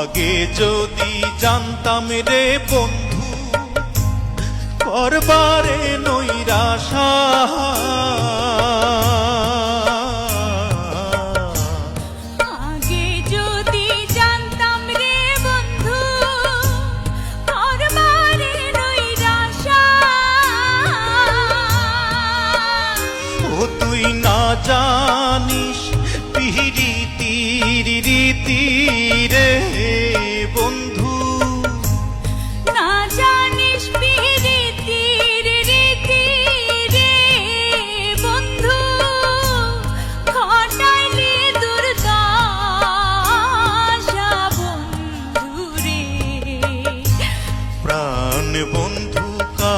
আগে যদি জানতাম রে বন্ধু করবারে নৈরাশা। আগে জানিস পিহিরিতির রীতিরে বন্ধু। না জানিস পিহিরিতির রীতিরে বন্ধু। ঘটাইলি দুর্দশা বন্ধু রে। প্রাণ বন্ধু কা